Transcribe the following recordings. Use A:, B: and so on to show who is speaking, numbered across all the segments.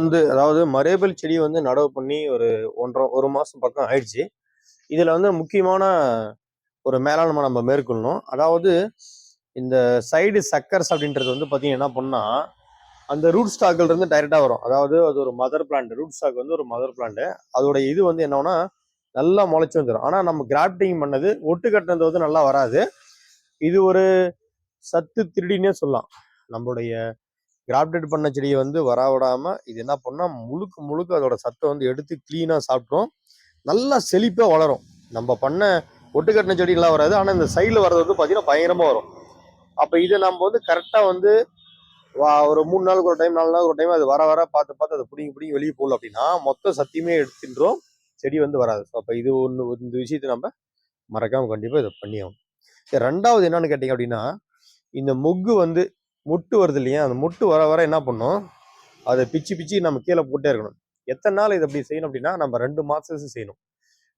A: வந்து அதாவது மரேபல் செடி வந்து நடவு பண்ணி ஒரு ஒன்றரை ஒரு மாதம் பக்கம் ஆயிடுச்சு. இதில் வந்து முக்கியமான ஒரு மேலாண்மை நம்ம மேற்கொள்ளணும். அதாவது இந்த சைடு சக்கர்ஸ் அப்படின்றது வந்து பார்த்தீங்கன்னா என்ன பண்ணால் அந்த ரூட் ஸ்டாக்ல இருந்து டைரெக்டாக வரும். அதாவது அது ஒரு மதர் பிளான்ட் ரூட் ஸ்டாக் வந்து ஒரு மதர் பிளான்ட். அதோட இது வந்து என்னன்னா நல்லா முளைச்சி வந்துடும் ஆனால் நம்ம கிராஃப்டிங் பண்ணது ஒட்டு கட்டினது வந்து நல்லா வராது. இது ஒரு சத்து திருடினே சொல்லலாம். நம்மளுடைய கிராஃப்டட் பண்ண செடியை வந்து வர இது என்ன பண்ணால் முழுக்க முழுக்க அதோட சத்தை வந்து எடுத்து க்ளீனாக சாப்பிட்ரும் நல்லா செழிப்பாக வளரும். நம்ம பண்ண ஒட்டு கட்டின செடிகள்லாம் வராது. ஆனால் இந்த சைடில் வர்றது வந்து பார்த்தீங்கன்னா பயங்கரமாக வரும். அப்போ இதை நம்ம வந்து கரெக்டாக வந்து வா- ஒரு மூணு நாளுக்கு ஒரு டைம் நாலு நாளுக்கு ஒரு டைம் அது வர வர பார்த்து பார்த்து அதை பிடிங்கி பிடிங்கி வெளியே போகல அப்படின்னா மொத்த சத்தியுமே எடுத்துன்றோம் செடி வந்து வராது. ஸோ அப்போ இது ஒன்று இந்த விஷயத்தை நம்ம மறக்காமல் கண்டிப்பாக இதை பண்ணி ஆகணும் ரெண்டாவது என்னன்னு கேட்டிங்க அப்படின்னா இந்த மொக்கு வந்து முட்டு வருது இல்லையா? அந்த முட்டு வர வர என்ன பண்ணும்? அதை பிச்சு பிச்சு நம்ம கீழே போட்டே இருக்கணும். எத்தனை நாள் இதை அப்படி செய்யணும் அப்படின்னா நம்ம ரெண்டு மாதத்துக்கு செய்யணும்.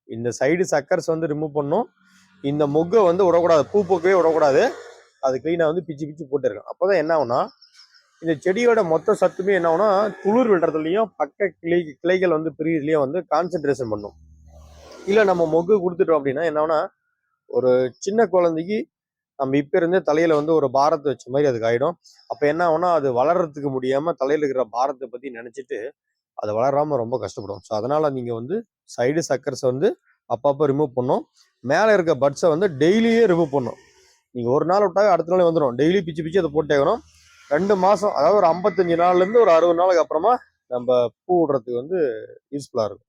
A: இந்த சைடு சக்கர்ஸ் வந்து ரிமூவ் பண்ணும் இந்த மொக்கை வந்து விடக்கூடாது. பூ போக்கவே விடக்கூடாது. அது க்ளீனாக வந்து பிச்சு பிச்சு போட்டு இருக்கணும். அப்போ தான் என்ன ஆகுனா இந்த செடியோட மொத்த சத்துமே என்ன ஆகுனா துளிர் விடுறதுலையும் பக்க கிளை கிளைகள் வந்து பிரியதுலையும் வந்து கான்சென்ட்ரேஷன் பண்ணும். இல்லை நம்ம மொக்கு கொடுத்துட்டோம் அப்படின்னா என்ன ஆகும்னா ஒரு சின்ன குழந்தைக்கு நம்ம இப்போ இருந்தே தலையில் வந்து ஒரு பாரத்தை வச்ச மாதிரி அதுக்கு ஆகிடும் அப்போ என்ன ஆகும்னா அது வளர்றதுக்கு முடியாமல் தலையில் இருக்கிற பாரத்தை பற்றி நினச்சிட்டு அது வளராமல் ரொம்ப கஷ்டப்படும். ஸோ அதனால் நீங்கள் வந்து சைடு சக்கர்ஸை வந்து அப்பப்போ ரிமூவ் பண்ணும் மேலே இருக்க பட்ஸை வந்து டெய்லியே ரிமூவ் பண்ணும் நீங்கள் ஒரு நாள் விட்டாவே அடுத்த நாளே வந்துடும் டெய்லி பிச்சு பிச்சு அதை போட்டேக்கணும் ரெண்டு மாதம் அதாவது ஒரு ஐம்பத்தஞ்சு நாள்லேருந்து ஒரு அறுபது நாளுக்கு அப்புறமா நம்ம பூ விடுறதுக்கு வந்து யூஸ்ஃபுல்லாக இருக்கும்.